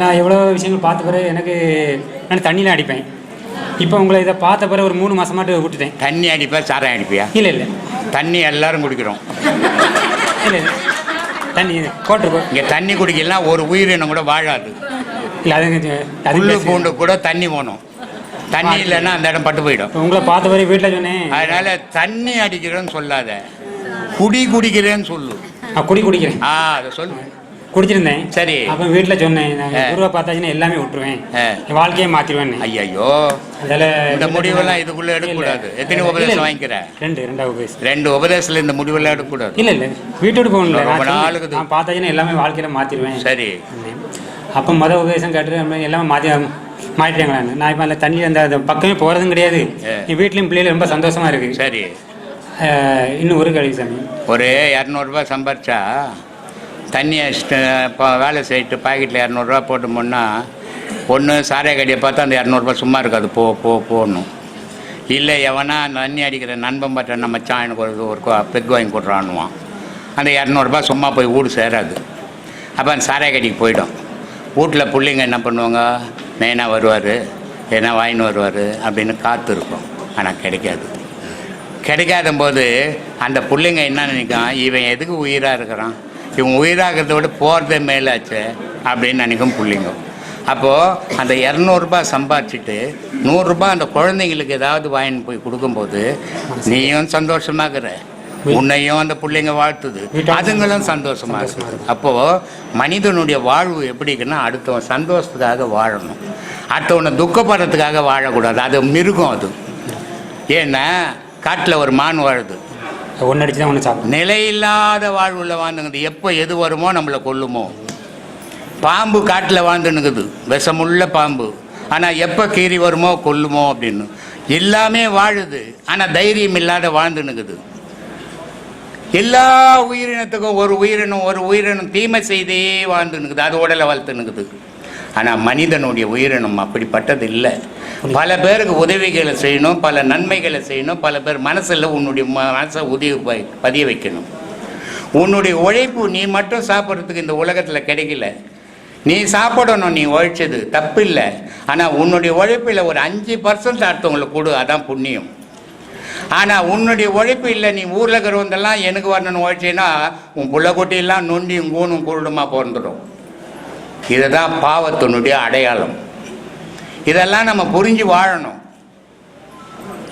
நான் எவ்வளோ விஷயங்கள் பார்த்த பிறகு எனக்கு நான் தண்ணியில் அடிப்பேன். இப்போ உங்களை இதை பார்த்த பிறகு ஒரு மூணு மாதமாட்டு விட்டுட்டேன் தண்ணி அடிப்பா சாராயம் அடிப்பியா? இல்லை இல்லை. தண்ணி எல்லாரும் குடிக்கிறோம். இல்லை இல்லை. தண்ணி கோட்டு இங்கே தண்ணி குடிக்கலாம் ஒரு உயிரினம் கூட வாழாது. இல்லை அது புல்லு பேசு. பூண்டு கூட தண்ணி போகணும். தண்ணி இல்லைன்னா அந்த இடம் பட்டு போயிடும். உங்களை பார்த்த பிறகு வீட்டில் சொன்னேன். அதனால தண்ணி அடிக்கிறேன்னு சொல்லாத. குடி குடிக்கிறேன்னு சொல்லு. குடி குடிக்கிறேன். ஆ அதை சொல்லு. குடிச்சிருந்தேன். சரி. அப்போ வீட்டில் சொன்னேன் நான் ஆ. குருவை பார்த்தாச்சுன்னா எல்லாமே விட்டுருவேன். வாழ்க்கையை மாற்றிடுவேன் ஐயோ அதில் இந்த முடிவெல்லாம் இதுக்குள்ள எடுக்கக்கூடாது. எத்தனை உபதேசம் வாங்கிக்கிற? ரெண்டு ரெண்டாவது உபதேசம். ரெண்டு உபதேசத்துல இந்த முடிவெல்லாம் எடுக்கக்கூடாது. இல்லை இல்லை. வீட்டோடு போகணும்ல. ரொம்ப நான் பார்த்தாச்சுன்னா எல்லாமே வாழ்க்கையில் மாற்றிடுவேன் சரி. அப்போ மொதல் உபதேசம் நம்ம எல்லாமே மாற்றி மாற்றிட்டாங்களான்னு நான். இப்போ அதில் தண்ணி அந்த பக்கமே போகிறதும் கிடையாது. என் வீட்லேயும் பிள்ளைகள் ரொம்ப சந்தோஷமா இருக்கு. சரி. இன்னும் ஒரு கேள்வி சாமி. ஒரு இரநூறுபா சம்பாரிச்சா தண்ணி அடிச்சுட்டு இப்போ வேலை செய்யிட்டு பாக்கெட்டில் இரநூறுவா போட்டு போனா ஒன்று சாராய பார்த்தா அந்த இரநூறுபா சும்மா இருக்காது. போ போ போகணும் இல்லை எவனா தண்ணி அடிக்கிற நண்பன் பற்ற நம்ம சாயனுக்கு ஒரு ஒரு பெக் வாங்கி கொடுறான்னுவான். அந்த இரநூறுபா சும்மா போய் வீடு சேராது. அப்போ அந்த சாராய கடிக்கு போயிடும். வீட்டில் பிள்ளைங்க என்ன பண்ணுவாங்க? மெயினாக வருவார் ஏன்னா வாங்கின்னு வருவார் அப்படின்னு காத்து இருக்கும். ஆனால் கிடைக்காது. கிடைக்காத போது அந்த பிள்ளைங்க என்ன நினைக்கும்? இவன் எதுக்கு உயிராக இருக்கிறான்? இவன் உயிராகிறத விட போகிறதே மேலாச்சு அப்படின்னு நினைக்கும் பிள்ளைங்க. அப்போது அந்த இரநூறுபா சம்பாதிச்சுட்டு நூறுரூபா அந்த குழந்தைங்களுக்கு ஏதாவது வாங்கின்னு போய் கொடுக்கும்போது நீயும் சந்தோஷமாகிற உன்னையும் அந்த பிள்ளைங்க வாழ்த்துது. அதுங்களும் சந்தோஷமா இருக்குது அப்போது மனிதனுடைய வாழ்வு எப்படி இருக்குன்னா அடுத்தவன் சந்தோஷத்துக்காக வாழணும். அடுத்தவனை துக்கப்படுறதுக்காக வாழக்கூடாது. அது மிருகம் அது. ஏன்னா காட்டில் ஒரு மான் வாழுது. ஒன்று அடிச்சு தான் ஒன்று சாப்பிடும் நிலையில்லாத வாழ்வுல வாழ்ந்துங்குது. எப்போ எது வருமோ நம்மளை கொல்லுமோ. பாம்பு காட்டில் வாழ்ந்துனுக்குது விஷமுள்ள பாம்பு. ஆனால் எப்போ கீறி வருமோ கொல்லுமோ அப்படின்னு. எல்லாமே வாழுது. ஆனால் தைரியம் இல்லாத வாழ்ந்துனுக்குது எல்லா உயிரினத்துக்கும் ஒரு உயிரினம் ஒரு உயிரினம் தீமை செய்தே வாழ்ந்துனுக்குது அது உடலை வளர்த்துனுக்குது ஆனால் மனிதனுடைய உயிரினம் அப்படிப்பட்டது இல்லை பல பேருக்கு உதவிகளை செய்யணும் பல நன்மைகளை செய்யணும் பல பேர் மனசில் உன்னுடைய ம- மனசை உதவி ப- பதிய வைக்கணும். உன்னுடைய உழைப்பு நீ மட்டும் சாப்பிட்றதுக்கு இந்த உலகத்தில் கிடைக்கல. நீ சாப்பிடணும் நீ உழைச்சது. தப்பு இல்லை ஆனால் உன்னுடைய உழைப்பில் ஒரு அஞ்சு பர்சன்ட் அடுத்தவங்களுக்கு கொடு அதான் புண்ணியம். ஆனால் உன்னுடைய உழைப்பு இல்லை நீ ஊரில் இருக்கிறவந்தெல்லாம் எனக்கு வரணும்னு உழைச்சேன்னா உன் புள்ளக்குட்டியெல்லாம் நொண்டியும் கூணும் குருடுமா பிறந்துடும். இதுதான் பாவத்தினுடைய அடையாளம். இதெல்லாம் நம்ம புரிஞ்சு வாழணும்.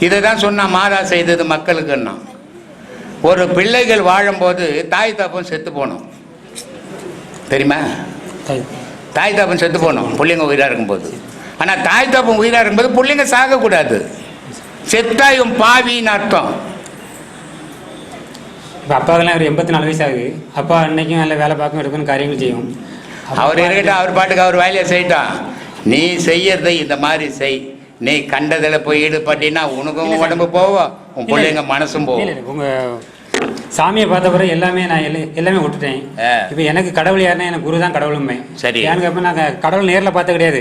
இதை தான் சொன்னா மாதா செய்தது மக்களுக்குன்னா. ஒரு பிள்ளைகள் வாழும்போது தாய் தப்பம் செத்து போகணும். தெரியுமா? தாய். தப்பன் செத்து போகணும். பிள்ளைங்க உயிராக இருக்கும்போது. ஆனால் தாய் தப்பன் உயிராக இருக்கும்போது பிள்ளைங்க சாகக்கூடாது. செத்தா இவன் பாவின்னு அர்த்தம். இப்போ அப்பாவுக்கெல்லாம் ஒரு எண்பத்தி நாலு வயசு ஆகுது. அப்பா அன்னைக்கும் நல்ல வேலை பார்க்கும் எடுக்கணும் காரியங்கள் செய்யும் அவர் இருக்கட்டும் அவர் பாட்டுக்கு அவர் வேலையை செய்யட்டும் நீ செய்யறதை இந்த மாதிரி செய். நீ கண்டதில் போய் ஈடுபட்டினா உனக்கும் உடம்பு போவோம் உன் பிள்ளைங்க மனசும் இல்லை உங்கள் சாமியை பார்த்த பிறகு எல்லாமே நான் எல்லா- எல்லாமே விட்டுட்டேன். இப்போ எனக்கு கடவுள் யாருன்னா எனக்கு குரு தான் கடவுளுமே. சரி. எனக்கு அப்போ நான் கடவுள் நேரில் பார்த்த கிடையாது.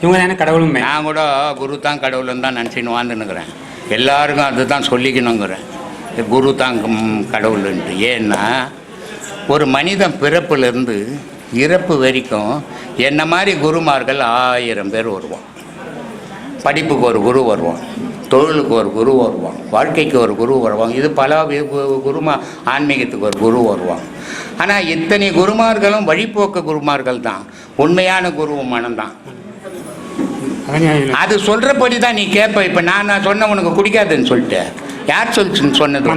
இவங்க தான் எனக்கு கடவுளுமே. நான் கூட குரு தான் கடவுள்னு தான் நினச்சின்னு வாழ்ந்துன்னுக்குறேன். எல்லாருக்கும் அதுதான் சொல்லிக்கணுங்கிறேன். குரு தான் கடவுளுன்ட்டு. ஏன்னா ஒரு மனிதன் பிறப்பிலிருந்து இறப்பு வரைக்கும் என்ன மாதிரி குருமார்கள் ஆயிரம் பேர் வருவான். படிப்புக்கு ஒரு குரு வருவான். தொழிலுக்கு ஒரு குரு வருவான். வாழ்க்கைக்கு ஒரு குரு வருவான். இது பல குருமா ஆன்மீகத்துக்கு ஒரு குரு வருவான். ஆனால் இத்தனை குருமார்களும் வழிபோக்கு குருமார்கள் தான். உண்மையான குரு மனம்தான். அது சொல்றபடி தான் நீ கேட்ப இப்போ நான் நான் சொன்ன உனக்கு குடிக்காதுன்னு சொல்லிட்டு யார் சொல்லிச்சுன்னு சொன்னது.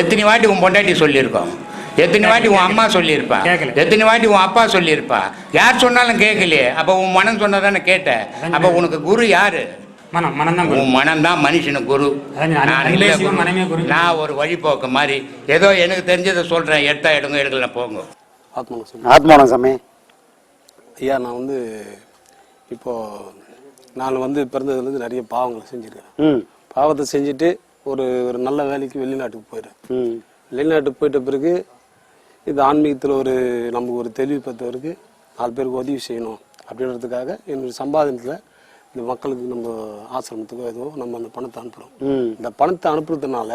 எத்தனை வாட்டி உன் பொண்டாட்டி சொல்லியிருக்கோம்? எத்தனை வாட்டி உன் அம்மா சொல்லியிருப்பா? கேட்கல. எத்தனை வாட்டி உன் அப்பா சொல்லியிருப்பா? யார் சொன்னாலும் கேட்கலையே அப்போ உன் மனம் சொன்னதானே கேட்ட? அப்போ உனக்கு குரு யாரு? மனம் மனம் தான் குரு. உன் மனம் தான் மனுஷனுக்கு குரு. நான் ஒரு வழிபோக்கு மாதிரி. ஏதோ எனக்கு தெரிஞ்சதை சொல்றேன். எடுத்தா எடுங்க எடுக்கல போங்க. ஆத்மானம் சாமி. ஐயா நான் வந்து இப்போ நான் வந்து பிறந்ததுலேருந்து நிறைய பாவங்களை செஞ்சிருக்கேன். ம். பாவத்தை செஞ்சுட்டு ஒரு ஒரு நல்ல வேலைக்கு வெளிநாட்டுக்கு போயிடுறேன். ம். வெளிநாட்டுக்கு போயிட்ட பிறகு இது ஆன்மீகத்தில் ஒரு நமக்கு ஒரு தெளிவு பெற்றவருக்கு நாலு பேருக்கு உதவி செய்யணும் அப்படின்றதுக்காக என்னுடைய சம்பாதனத்தில் இந்த மக்களுக்கு நம்ம ஆசிரமத்துக்கோ ஏதோ நம்ம அந்த பணத்தை அனுப்புகிறோம் இந்த பணத்தை அனுப்புறதுனால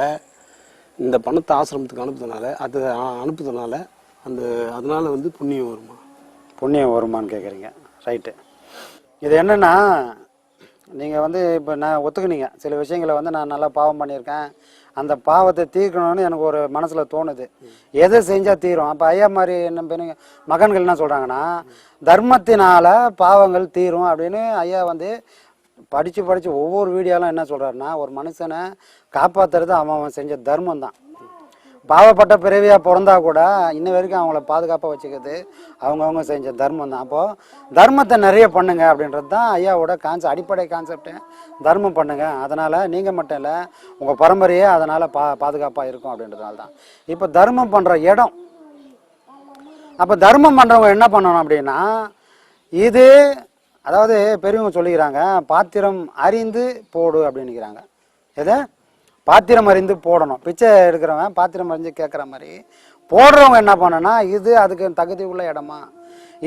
இந்த பணத்தை ஆசிரமத்துக்கு அனுப்புறதுனால அது அனுப்புறதுனால அந்த அதனால வந்து புண்ணியம் வருமா? புண்ணியம் வருமான்னு கேட்குறீங்க ரைட்டு இது என்னன்னா நீங்கள் வந்து இப்போ நான் ஒத்துக்குனீங்க. சில விஷயங்களை வந்து நான் நல்லா பாவம் பண்ணியிருக்கேன். அந்த பாவத்தை தீர்க்கணும்னு எனக்கு ஒரு மனசில் தோணுது. எதை செஞ்சால் தீரும்? அப்போ ஐயா மாதிரி என்ன பெரிய மகன்கள் என்ன சொல்கிறாங்கன்னா தர்மத்தினால பாவங்கள் தீரும் அப்படின்னு ஐயா வந்து படித்து படித்து ஒவ்வொரு வீடியோலாம் என்ன சொல்கிறாருன்னா ஒரு மனுஷனை காப்பாற்றுறது அவன் அவன் செஞ்ச தர்மம் தான் பாவப்பட்ட பிறவியாக பிறந்தா கூட இன்ன வரைக்கும் அவங்கள பாதுகாப்பாக வச்சுக்கிறது அவங்கவுங்க செஞ்ச தர்மம் தான். அப்போது தர்மத்தை நிறைய பண்ணுங்க அப்படின்றது தான் ஐயாவோட கான்செப்ட் அடிப்படை கான்செப்ட்டு தர்மம் பண்ணுங்க. அதனால் நீங்கள் மட்டும் இல்லை உங்கள் பரம்பரையே அதனால் பா பாதுகாப்பாக இருக்கும் அப்படின்றதுனால தான். இப்போ தர்மம் பண்ணுற இடம். அப்போ தர்மம் பண்ணுறவங்க என்ன பண்ணணும் அப்படின்னா இது அதாவது பெரியவங்க சொல்லிக்கிறாங்க பாத்திரம் அறிந்து போடு அப்படின்னுக்கிறாங்க எதை? பாத்திரம் அறிந்து போடணும். பிச்சை எடுக்கிறவன் பாத்திரம் அறிஞ்சு கேட்குற மாதிரி. போடுறவங்க என்ன பண்ணனா இது அதுக்கு தகுதி உள்ள இடமா?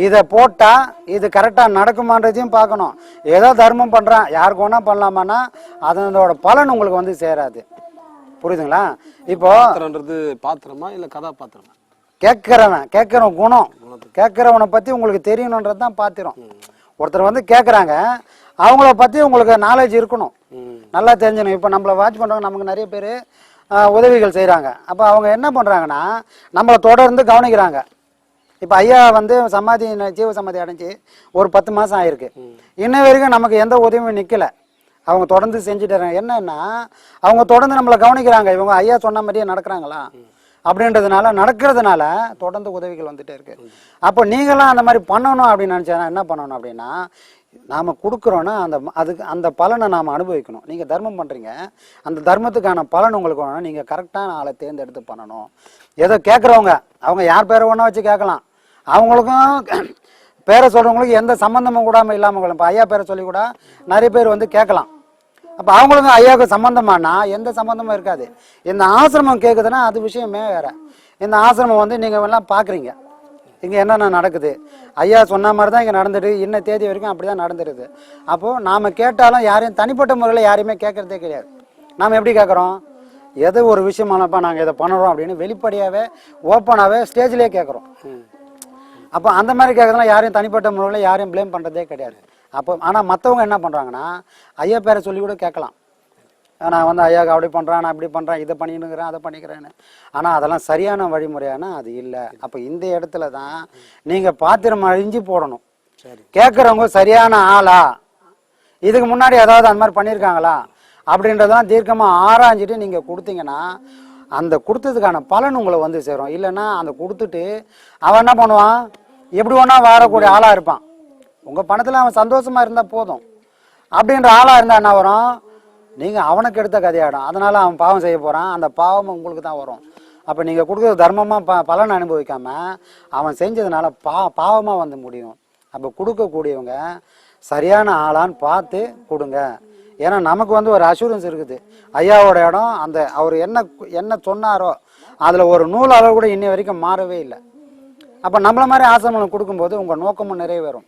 இதை போட்டால் இது கரெக்டாக நடக்குமான்றதையும் பார்க்கணும். ஏதோ தர்மம் பண்ணுறான் யாருக்கு வேணா பண்ணலாமான்னா அதனோட பலன் உங்களுக்கு வந்து சேராது. புரியுதுங்களா? இப்போ பாத்திரன்றது பாத்திரமா இல்லை கதாபாத்திரமா? கேட்கிறவன் கேட்கிற குணம் கேட்கிறவனை பத்தி உங்களுக்கு தெரியணுன்றது தான் பாத்திரம். ஒருத்தர் வந்து கேட்குறாங்க அவங்கள பத்தி உங்களுக்கு நாலேஜ் இருக்கணும். நல்லா தெரிஞ்சணும் இப்போ நம்மளை வாட்ச் பண்றவங்க நமக்கு நிறைய பேர் உதவிகள் செய்றாங்க. அப்போ அவங்க என்ன பண்றாங்கன்னா நம்மளை தொடர்ந்து கவனிக்கிறாங்க. இப்போ ஐயா வந்து சமாதி ஜீவ சமாதி அடைஞ்சு ஒரு பத்து மாசம் ஆயிருக்கு. இன்ன வரைக்கும் நமக்கு எந்த உதவியும் நிக்கல. அவங்க தொடர்ந்து செஞ்சுட்டு இருக்காங்க. என்னன்னா அவங்க தொடர்ந்து நம்மளை கவனிக்கிறாங்க. இவங்க ஐயா சொன்ன மாதிரியே நடக்கிறாங்களா? அப்படின்றதுனால நடக்கிறதுனால தொடர்ந்து உதவிகள் வந்துட்டே இருக்கு. அப்போ நீங்களாம் அந்த மாதிரி பண்ணணும் அப்படின்னு நினச்சா என்ன பண்ணணும் அப்படின்னா நாம் கொடுக்குறோன்னா அந்த அதுக்கு அந்த பலனை நாம் அனுபவிக்கணும். நீங்கள் தர்மம் பண்ணுறீங்க அந்த தர்மத்துக்கான பலன் உங்களுக்கு வேணும் நீங்கள் கரெக்டான ஆளை தேர்ந்தெடுத்து பண்ணணும். ஏதோ கேட்குறவங்க அவங்க யார் பேரை ஒன்றா வச்சு கேட்கலாம். அவங்களுக்கும் பேரை சொல்கிறவங்களுக்கு எந்த சம்மந்தமும் கூடாமல் இல்லாமல் இப்போ ஐயா பேரை சொல்லி கூட நிறைய பேர் வந்து கேட்கலாம். அப்போ அவங்களுக்கும் ஐயாவுக்கு சம்மந்தமானா எந்த சம்மந்தமும் இருக்காது. இந்த ஆசிரமம் கேட்குதுன்னா அது விஷயமே வேறு. இந்த ஆசிரமம் வந்து நீங்கள் எல்லாம் பார்க்குறீங்க இங்கே என்னென்ன நடக்குது? ஐயா சொன்ன மாதிரி தான் இங்கே நடந்துட்டு இன்ன தேதி வரைக்கும் அப்படி தான் நடந்துருது. அப்போது நாம் கேட்டாலும் யாரையும் தனிப்பட்ட முறையில் யாரையுமே கேட்குறதே கிடையாது. நாம் எப்படி கேட்குறோம் எது ஒரு விஷயமானப்பா நாங்கள் இதை பண்ணுறோம் அப்படின்னு வெளிப்படையாகவே ஓப்பனாகவே ஸ்டேஜ்லேயே கேட்குறோம் அப்போ அந்த மாதிரி கேட்குறதுனா யாரையும் தனிப்பட்ட முறையில் யாரையும் ப்ளேம் பண்ணுறதே கிடையாது. அப்போ ஆனால் மற்றவங்க என்ன பண்ணுறாங்கன்னா ஐயா பேரை சொல்லி கூட கேட்கலாம். நான் வந்து ஐயாவுக்கு அப்படி பண்ணுறேன் நான் இப்படி பண்ணுறேன் இதை பண்ணினுக்கிறேன் அதை பண்ணிக்கிறேன்னு. ஆனால் அதெல்லாம் சரியான வழிமுறையானா அது இல்லை. அப்போ இந்த இடத்துல தான் நீங்கள் பாத்திரம் அழிஞ்சு போடணும். கேட்குறவங்க சரியான ஆளா? இதுக்கு முன்னாடி ஏதாவது அந்த மாதிரி பண்ணியிருக்காங்களா அப்படின்றதெல்லாம் தீர்க்கமாக ஆராய்ஞ்சிட்டு நீங்கள் கொடுத்தீங்கன்னா அந்த கொடுத்ததுக்கான பலன் உங்களை வந்து சேரும். இல்லைன்னா அந்த கொடுத்துட்டு அவன் என்ன பண்ணுவான்? எப்படி ஒன்றா வாரக்கூடிய ஆளாக இருப்பான். உங்கள் பணத்தில் அவன் சந்தோஷமா இருந்தால் போதும். அப்படின்ற ஆளாக இருந்தால் என்ன வரும்? நீங்கள் அவனுக்கு எடுத்த கதையாடும் அதனால் அவன் பாவம் செய்ய போகிறான் அந்த பாவம் உங்களுக்கு தான் வரும். அப்போ நீங்கள் கொடுக்குற தர்மமாக ப பலன் அனுபவிக்காமல் அவன் செஞ்சதுனால பா பாவமாக வந்து முடியும். அப்போ கொடுக்கக்கூடியவங்க சரியான ஆளான்னு பார்த்து கொடுங்க. ஏன்னா நமக்கு வந்து ஒரு அஷூரன்ஸ் இருக்குது. ஐயாவோட இடம் அந்த அவர் என்ன என்ன சொன்னாரோ அதில் ஒரு நூல் அளவு கூட இன்னி வரைக்கும் மாறவே இல்லை. அப்போ நம்மள மாதிரி ஆசிரமம் கொடுக்கும்போது உங்கள் நோக்கமும் நிறைவேறும்.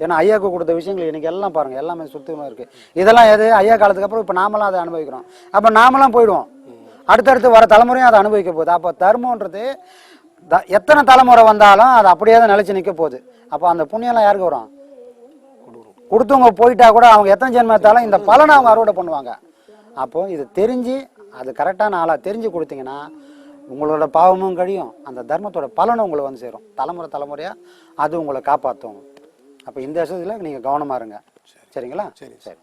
ஏன்னா ஐயாவுக்கு கொடுத்த விஷயங்கள் இன்றைக்கி எல்லாம் பாருங்கள் எல்லாமே சுத்தமாக இருக்குது இதெல்லாம் எது? ஐயா காலத்துக்கு அப்புறம் இப்போ நாமளாம் அதை அனுபவிக்கிறோம். அப்போ நாமளாம் போயிடுவோம். அடுத்தடுத்து வர தலைமுறையும் அதை அனுபவிக்க போகுது. அப்போ தர்மன்றது த- எத்தனை தலைமுறை வந்தாலும் அது அப்படியே தான் நிலச்சி நிற்க போகுது. அப்போ அந்த புண்ணியம்லாம் யாருக்கு வரும்? கொடுத்தவங்க போயிட்டா கூட அவங்க எத்தனை ஜென்மத்தாலும் எடுத்தாலும் இந்த பலனை அவங்க அறுவடை பண்ணுவாங்க. அப்போ இது தெரிஞ்சு அது கரெக்டான ஆளாக தெரிஞ்சு கொடுத்தீங்கன்னா உங்களோட பாவமும் கழியும். அந்த தர்மத்தோட பலனும் உங்களை வந்து சேரும். தலைமுறை தலைமுறையாக அது உங்களை காப்பாற்றும் அப்போ இந்த விஷயத்தில் நீங்கள் கவனமாக இருங்க. சரிங்களா? சரி. சரி.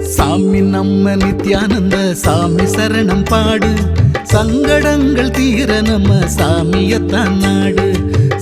சாமி நம்ம நித்யானந்த சாமி சரணம் பாடு. சங்கடங்கள் தீர நம்ம சாமியத்தான் நாடு.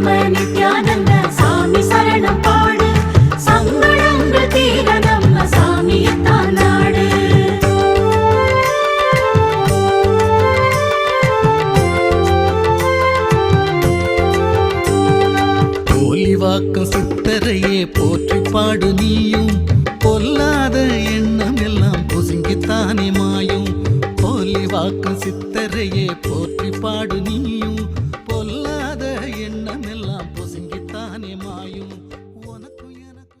நம்ம நித்யானந்த சாமி சரணம் பாடு. சங்கடங்கள் தீர நம்ம சாமியத்தான் நாடு. போலி வாக்கம் சித்தரையே போற்றி பாடு நீயும்.